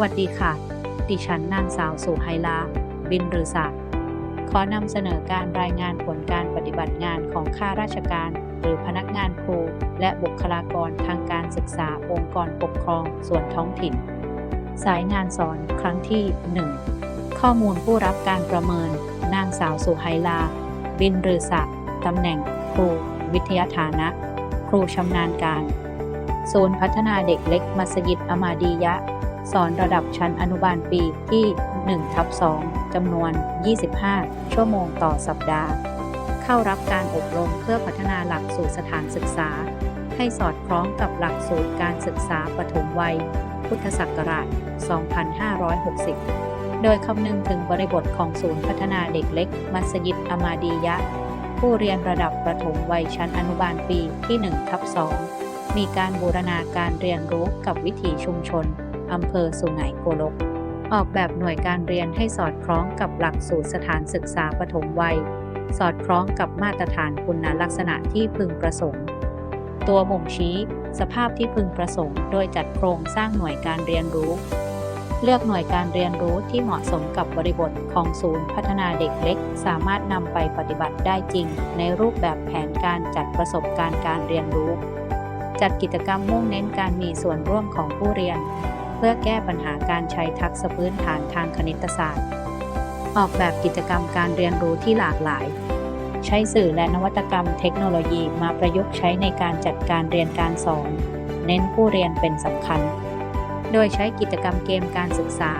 วัสดีค่ะ ดิฉันนางสาวสุไฮลา บินรือศักดิ์ขอนำเสนอการรายงานผลการปฏิบัติงานของข้าราชการ หรือพนักงานครู และบุคลากรทางการศึกษาองค์กรปกครองส่วนท้องถิ่น สายงานสอนครั้งที่ 1 ข้อมูลผู้รับการประเมิน นางสาวสุไฮลา บินรือศักดิ์ตำแหน่งครู วิทยาฐานะ ครูชำนาญการ ศูนย์พัฒนาเด็กเล็กมัสยิดอมาดียะ สอนระดับชั้นอนุบาลปีที่1ทับ2จำนวน 25 ชั่วโมงต่อสัปดาห์ เข้ารับการอบรมเพื่อพัฒนาหลักสูตรสถานศึกษา ให้สอดคล้องกับหลักสูตรการศึกษาปฐมวัย พุทธศักราช 2560 โดยคำนึงถึงบริบทของศูนย์พัฒนาเด็กเล็ก มัสยิดอามาดียะ ผู้เรียนระดับประถมวัยชั้นอนุบาลปีที่1ทับ2มีการบูรณาการเรียนรู้กับวิถีชุมชน อำเภอสุไหงโกลก ออกแบบหน่วยการเรียนให้สอดคล้องกับหลักสูตรสถานศึกษาปฐมวัย สอดคล้องกับมาตรฐานคุณลักษณะที่พึงประสงค์ ตัวบ่งชี้ สภาพที่พึงประสงค์ โดยจัดโครงสร้างหน่วยการเรียนรู้ เลือกหน่วยการเรียนรู้ที่เหมาะสมกับบริบทของศูนย์พัฒนาเด็กเล็ก สามารถนำไปปฏิบัติได้จริง ในรูปแบบแผนการจัดประสบการณ์การเรียนรู้จัดกิจกรรมมุ่งเน้นการมีส่วนร่วมของผู้เรียน เพื่อแก้ปัญหาการใช้ทักษะพื้นฐานทางคณิตศาสตร์ ออกแบบกิจกรรมการเรียนรู้ที่หลากหลาย ใช้สื่อและนวัตกรรมเทคโนโลยีมาประยุกต์ใช้ในการจัดการเรียนการสอน เน้นผู้เรียนเป็นสำคัญ โดยใช้กิจกรรมเกมการศึกษา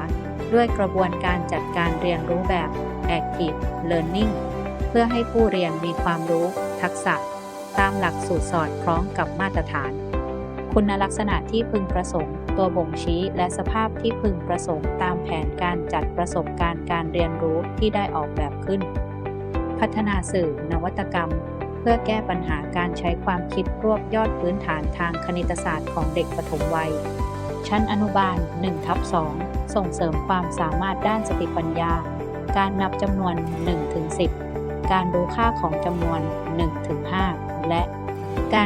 ด้วยกระบวนการจัดการเรียนรู้แบบ Active Learning เพื่อให้ผู้เรียนมีความรู้ทักษะ ตามหลักสูตรสอดคล้องกับมาตรฐาน คุณลักษณะที่พึงประสงค์ ตัวบ่งชี้และสภาพที่พึงประสงค์ตามแผนการจัดประสบการณ์การเรียนรู้ที่ได้ออกแบบขึ้น พัฒนาสื่อนวัตกรรม เพื่อแก้ปัญหาการใช้ความคิดรวบยอดพื้นฐานทางคณิตศาสตร์ของเด็กปฐมวัย ชั้นอนุบาล1ทับ2ส่งเสริมความสามารถด้านสติปัญญา การนับจำนวน1ถึง10 การรู้ค่าของจำนวน1ถึง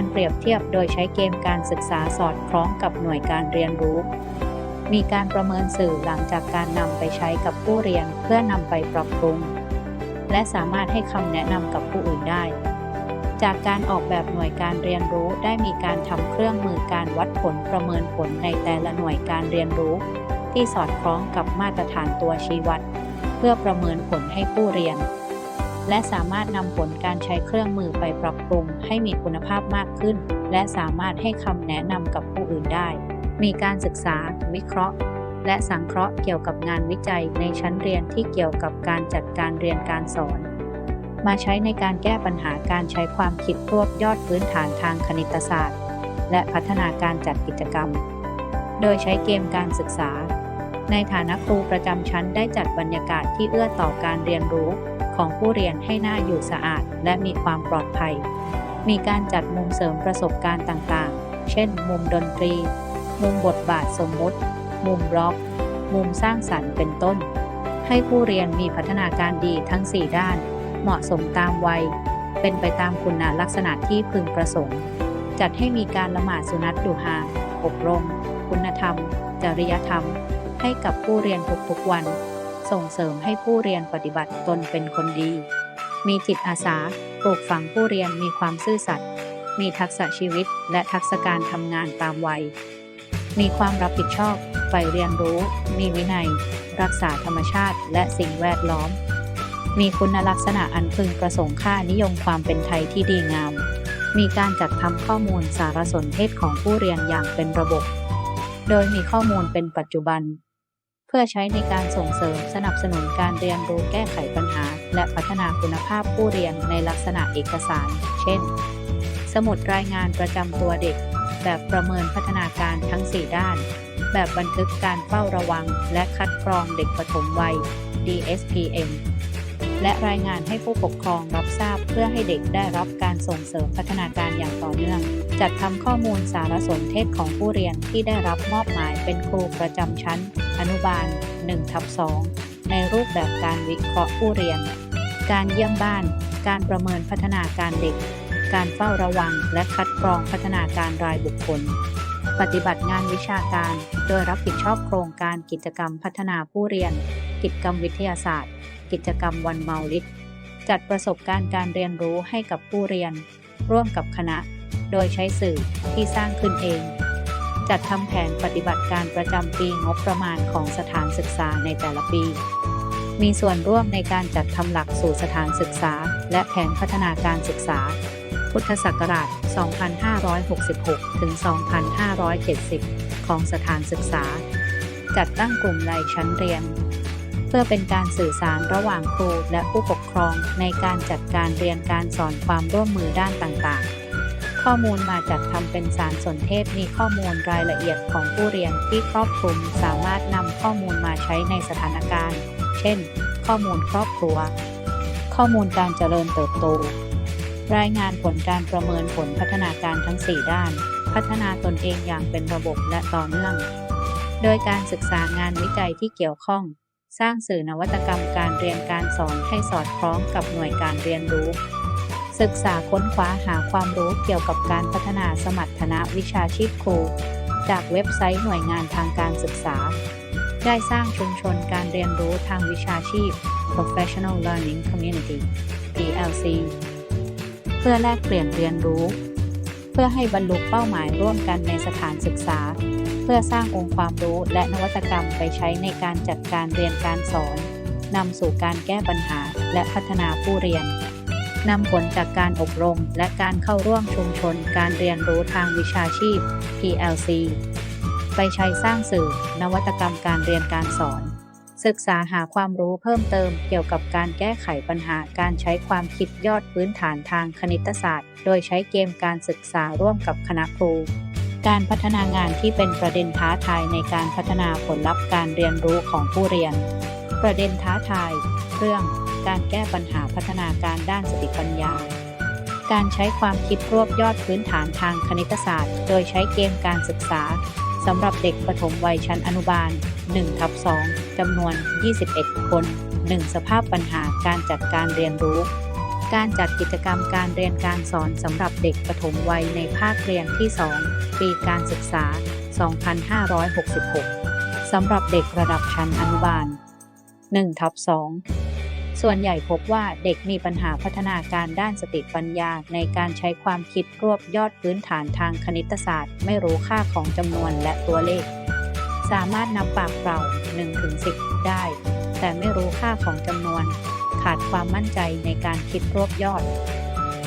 การเปรียบเทียบโดยใช้เกมการศึกษาสอดคล้องกับหน่วยการเรียนรู้ มีการประเมินสื่อหลังจากการนำไปใช้กับผู้เรียนเพื่อนำไปปรับปรุง และสามารถให้คำแนะนำกับผู้อื่นได้ จากการออกแบบหน่วยการเรียนรู้ได้มีการทำเครื่องมือการวัดผลประเมินผลในแต่ละหน่วยการเรียนรู้ ที่สอดคล้องกับมาตรฐานตัวชี้วัด เพื่อประเมินผลให้ผู้เรียน และสามารถนำผลการใช้เครื่องมือไปปรับปรุงให้มีคุณภาพมากขึ้น และสามารถให้คำแนะนำกับผู้อื่นได้ มีการศึกษา วิเคราะห์ และสังเคราะห์เกี่ยวกับงานวิจัยในชั้นเรียนที่เกี่ยวกับการจัดการเรียนการสอน มาใช้ในการแก้ปัญหาการใช้ความคิดรวบยอดพื้นฐานทางคณิตศาสตร์ และพัฒนาการจัดกิจกรรม โดยใช้เกมการศึกษา ในฐานะครูประจำชั้นได้จัดบรรยากาศที่เอื้อต่อการเรียนรู้ ของผู้เรียนให้หน่าอยู่สะอาด และมีความปลอดภัย มีการจัดมุมเสริมประสบการณ์ต่างๆ เช่น มุมดนตรี มุมบทบาทสมมุติ มุมบล็อก มุมสร้างสรรค์เป็นต้น ให้ผู้เรียนมีพัฒนาการดีทั้ง 4 ด้าน เหมาะสมตามวัย เป็นไปตามคุณลักษณะที่พึงประสงค์ จัดให้มีการละหมาดสุนัตดุฮาอบรม คุณธรรม จริยธรรม ให้กับผู้เรียนทุกๆวัน ส่งเสริมให้ผู้เรียนปฏิบัติตนเป็นคนดี มีจิตอาสาปลูกฝังผู้เรียนมีความซื่อสัตย์ มีทักษะชีวิตและทักษะการทำงานตามวัย มีความรับผิดชอบใฝ่เรียนรู้ มีวินัย รักษาธรรมชาติและสิ่งแวดล้อม มีคุณลักษณะอันพึงประสงค์ค่านิยมความเป็นไทยที่ดีงาม มีการจัดทำข้อมูลสารสนเทศของผู้เรียนอย่างเป็นระบบ โดยมีข้อมูลเป็นปัจจุบัน เพื่อใช้ในการส่งเสริมสนับสนุนการเรียนรู้แก้ไขปัญหา และพัฒนาคุณภาพผู้เรียนในลักษณะเอกสาร เช่น สมุดรายงานประจำตัวเด็ก แบบประเมินพัฒนาการทั้ง 4 ด้าน แบบบันทึกการเฝ้าระวัง และคัดกรองเด็กปฐมวัย DSPM และรายงานให้ผู้ปกครองรับทราบเพื่อให้เด็กได้รับการส่งเสริมพัฒนาการอย่างต่อเนื่อง จัดทำข้อมูลสารสนเทศของผู้เรียนที่ได้รับมอบหมายเป็นครูประจำชั้น อนุบาล1ทับ2ในรูปแบบการวิเคราะห์ผู้เรียน การเยี่ยมบ้าน การประเมินพัฒนาการเด็ก การเฝ้าระวังและคัดกรองพัฒนาการรายบุคคล ปฏิบัติงานวิชาการ โดยรับผิดชอบโครงการกิจกรรมพัฒนาผู้เรียน กิจกรรมวิทยาศาสตร์ กิจกรรมวันเมาลิดจัดประสบการณ์การเรียนรู้ให้กับผู้เรียน ร่วมกับคณะ โดยใช้สื่อที่สร้างขึ้นเอง จัดทำแผนปฏิบัติการประจำปีงบประมาณของสถานศึกษาในแต่ละปี มีส่วนร่วมในการจัดทำหลักสู่สถานศึกษา และแผนพัฒนาการศึกษา พุทธศักราช 2566 ถึง 2570 ของสถานศึกษา จัดตั้งกลุ่มรายชั้นเรียน เพื่อเป็นการสื่อสารระหว่างครูและผู้ปกครองในการจัดการเรียนการสอนความร่วมมือด้านต่างๆ ข้อมูลมาจัดทำเป็นสารสนเทศมีข้อมูลรายละเอียดของผู้เรียนที่ครอบคลุมสามารถนำข้อมูลมาใช้ในสถานการณ์ เช่น ข้อมูลครอบครัว ข้อมูลการเจริญเติบโต รายงานผลการประเมินผลพัฒนาการทั้ง 4 ด้าน พัฒนาตนเองอย่างเป็นระบบและต่อเนื่อง โดยการศึกษางานวิจัยที่เกี่ยวข้อง สร้างสื่อนวัตกรรมการเรียนการสอนให้สอดคล้องกับหน่วยการเรียนรู้ ศึกษาค้นคว้าหาความรู้เกี่ยวกับการพัฒนาสมรรถนะวิชาชีพครู จากเว็บไซต์หน่วยงานทางการศึกษา ได้สร้างชุมชนการเรียนรู้ทางวิชาชีพ Professional Learning Community PLC เพื่อแลกเปลี่ยนเรียนรู้ เพื่อให้บรรลุเป้าหมายร่วมกันในสถานศึกษา พื่อสร้างองค์ความรู้และนวัตกรรมไปใช้ในการจัดการเรียนการสอนนำสู่การแก้ปัญหาและพัฒนาผู้เรียนนำผลจากการอบรมและการเข้าร่วมชุมชนการเรียนรู้ทางวิชาชีพ PLC ไปใช้สร้างสื่อ นวัตกรรมการเรียนการสอน ศึกษาหาความรู้เพิ่มเติมเกี่ยวกับการแก้ไขปัญหาการใช้ความคิดยอดพื้นฐานทางคณิตศาสตร์ โดยใช้เกมการศึกษาร่วมกับคณะครู การพัฒนางานที่เป็นประเด็นท้าทายในการพัฒนาผลลัพธ์การเรียนรู้ของผู้เรียน ประเด็นท้าทาย เรื่อง การแก้ปัญหาพัฒนาการด้านสติปัญญา การใช้ความคิดรวบยอดพื้นฐานทางคณิตศาสตร์ โดยใช้เกมการศึกษาสำหรับเด็กปฐมวัยชั้นอนุบาล1ทับ2จำนวน 21 คน 1 สภาพปัญหาการจัดการเรียนรู้ การจัดกิจกรรมการเรียนการสอนสำหรับเด็กปฐมวัยในภาคเรียนที่ 2 ปีการศึกษา 2566 สำหรับเด็กระดับชั้นอนุบาล1ทับ2ส่วนใหญ่พบว่าเด็กมีปัญหาพัฒนาการด้านสติปัญญาในการใช้ความคิดรวบยอดพื้นฐานทางคณิตศาสตร์ ไม่รู้ค่าของจำนวนและตัวเลข สามารถนำปากเปล่า 1-10 ได้ แต่ไม่รู้ค่าของจำนวน ขาดความมั่นใจในการคิดรวบยอด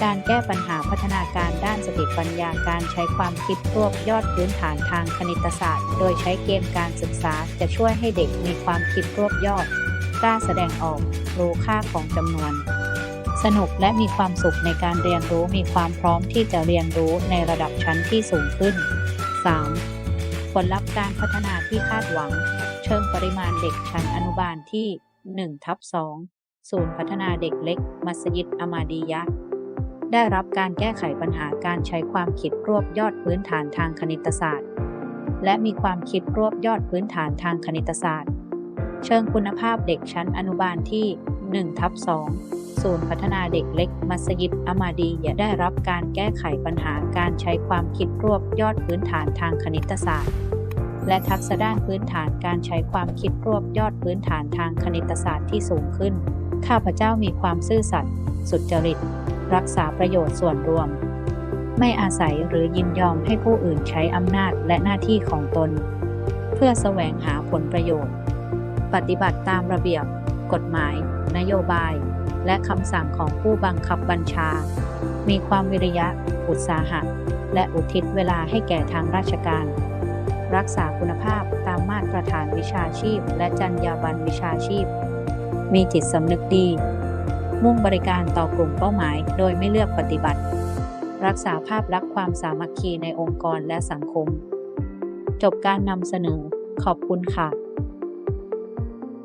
การแก้ปัญหาพัฒนาการด้านสติปัญญาการใช้ความคิดรวบยอดพื้นฐานทางคณิตศาสตร์ โดยใช้เกมการศึกษาจะช่วยให้เด็กมีความคิดรวบยอดกล้าแสดงออกรู้ค่าของจำนวน สนุกและมีความสุขในการเรียนรู้มีความพร้อมที่จะเรียนรู้ในระดับชั้นที่สูงขึ้น 3. ผลลัพธ์การพัฒนาที่คาดหวัง เชิงปริมาณเด็กชั้นอนุบาลที่1ทับ2 ศูนย์พัฒนาเด็กเล็ก มัสยิดอามาดียะ ได้รับการแก้ไขปัญหาการใช้ความคิดรวบยอดพื้นฐานทางคณิตศาสตร์ และมีความคิดรวบยอดพื้นฐานทางคณิตศาสตร์ เชิงคุณภาพเด็กชั้นอนุบาลที่1ทับ2ศูนย์พัฒนาเด็กเล็ก มัสยิดอามาดียะได้รับการแก้ไขปัญหาการใช้ความคิดรวบยอดพื้นฐานทางคณิตศาสตร์และทักษะด้านพื้นฐานการใช้ความคิดรวบยอดพื้นฐานทางคณิตศาสตร์ที่สูงขึ้น ข้าพเจ้ามีความซื่อสัตย์สุจริต รักษาประโยชน์ส่วนรวม ไม่อาศัยหรือยินยอมให้ผู้อื่นใช้อำนาจและหน้าที่ของตน เพื่อแสวงหาผลประโยชน์ ปฏิบัติตามระเบียบ กฎหมาย นโยบาย และคำสั่งของผู้บังคับบัญชา มีความวิริยะ อุตสาหะ และอุทิศเวลาให้แก่ทางราชการ รักษาคุณภาพตามมาตรฐานวิชาชีพ และจรรยาบรรณวิชาชีพ มีจิตสำนึกดี มุ่งบริการต่อกลุ่มเป้าหมาย โดยไม่เลือกปฏิบัติ รักษาภาพลักษณ์ความสามัคคีในองค์กรและสังคม จบการนำเสนอ ขอบคุณค่ะ